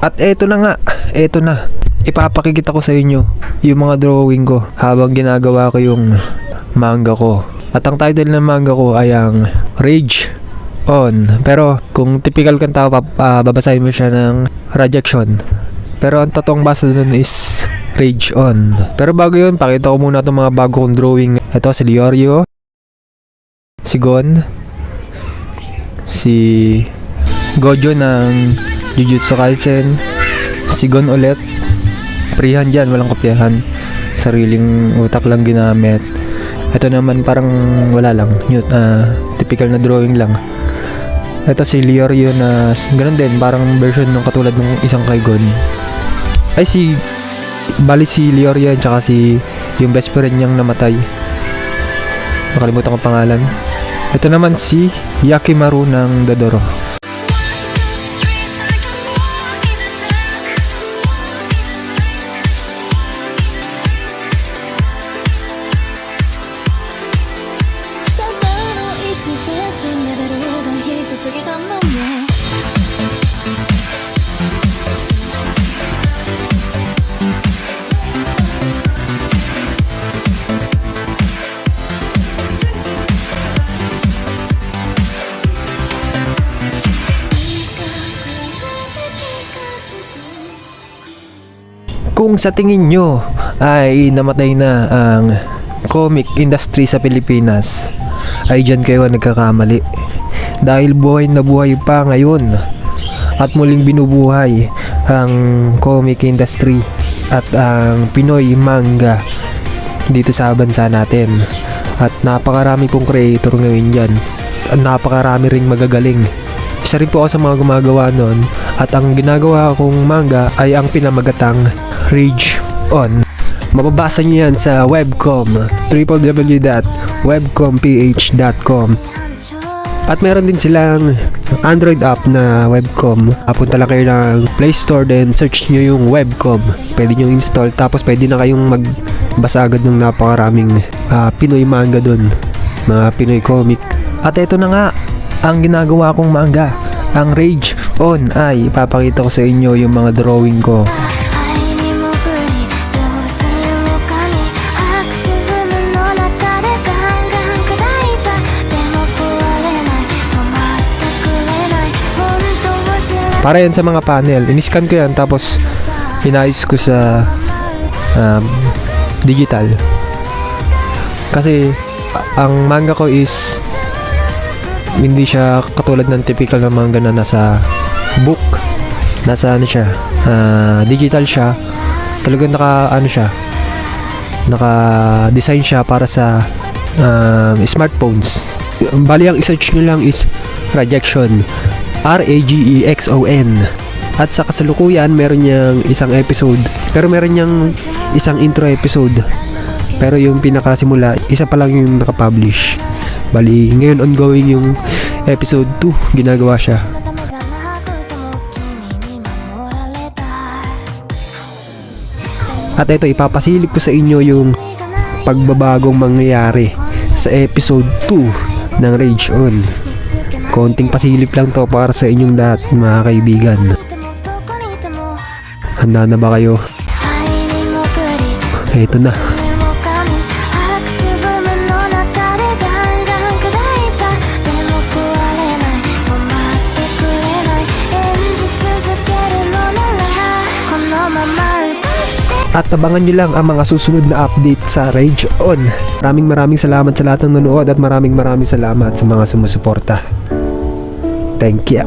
At eto na nga, eto na. Ipapakikita ko sa inyo yung mga drawing ko habang ginagawa ko yung manga ko. At ang title ng manga ko ay ang Rage On. Pero kung typical kang tao, ah, babasahin mo siya ng rejection. Pero ang totoong basa dun is Rage On. Pero bago yun, pakita ko muna itong mga bago kong drawing. Ito si Liorio, si Gon, si Gojo ng Jujutsu Kaisen, si Gon ulit, freehand dyan, walang kopyahan, sariling utak lang ginamit. Ito naman parang wala lang, new, ah, typical na drawing lang. Ito si Liorio na ganun din, parang version ng katulad ng isang kay Gon. Ay si bali si Liorio at saka si yung best friend niyang namatay. Nakalimutan ko pangalan. Ito naman si Yakimaru ng Dadoro.「Kung sa tingin nyo ay namatay na ang comic industry sa Pilipinas, ay dyan kayo nagkakamali. Dahil buhay na buhay pa ngayon at muling binubuhay ang comic industry at ang Pinoy manga dito sa bansa natin. At napakarami pong creator ngayon dyan. At napakarami ring magagaling. Isa rin po ako sa mga gumagawa nun at ang ginagawa kong manga ay ang pinamagatang Rage On. Mababasa niyo yan sa webcom www.webcomph.com at meron din silang Android app na webcom. Apunta lang kayo ng Play Store then search nyo yung webcom. Pwede nyo install tapos pwede na kayong magbasa agad ng napakaraming ah, Pinoy manga dun. Mga Pinoy comic. At ito na nga, ang ginagawa kong manga. Ang Rage On ay ipapakita ko sa inyo yung mga drawing ko. Para yan sa mga panel. Iniscan ko yan tapos inayos ko sa um, digital. Kasi ang manga ko is hindi siya katulad ng typical na manga na nasa book. Nasa ano siya, ah, digital siya. Talagang naka ano siya, naka design siya para sa um, smartphones. Bali ang i-search nyo lang is rejection. R-A-G-E-X-O-N. At sa kasalukuyan, meron niyang isang episode. Pero meron niyang isang intro episode. Pero yung pinakasimula, isa pa lang yung nakapublish. Bali, ngayon ongoing yung episode 2, ginagawa siya. At ito, ipapasilip ko sa inyo yung pagbabagong mangyayari sa episode 2 ng Rage On. Konting pasilip lang to para sa inyong lahat mga kaibigan. Handa na ba kayo? Ito na. At abangan nyo lang ang mga susunod na update sa Rage On. Maraming maraming salamat sa lahat ng nanonood at maraming maraming salamat sa mga sumusuporta. Thank you.